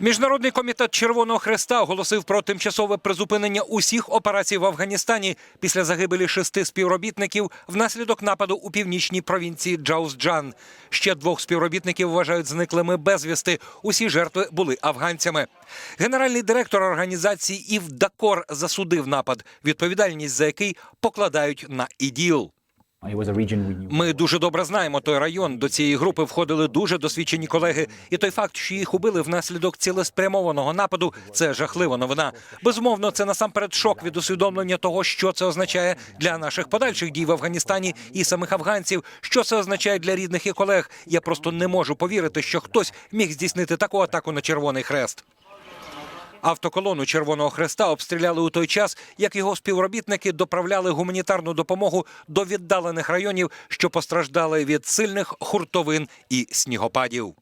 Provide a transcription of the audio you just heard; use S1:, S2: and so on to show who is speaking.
S1: Міжнародний комітет Червоного Хреста оголосив про тимчасове призупинення усіх операцій в Афганістані після загибелі шести співробітників внаслідок нападу у північній провінції Джаузджан. Ще двох співробітників вважають зниклими безвісти. Усі жертви були афганцями. Генеральний директор організації Ів Дакор засудив напад, відповідальність за який покладають на іділ. Ми дуже добре знаємо той район. До цієї групи входили дуже досвідчені колеги. І той факт, що їх убили внаслідок цілеспрямованого нападу, це жахлива новина. Безумовно, це насамперед шок від усвідомлення того, що це означає для наших подальших дій в Афганістані і самих афганців. Що це означає для рідних і колег. Я просто не можу повірити, що хтось міг здійснити таку атаку на Червоний Хрест. Автоколону Червоного Хреста обстріляли у той час, як його співробітники доправляли гуманітарну допомогу до віддалених районів, що постраждали від сильних хуртовин і снігопадів.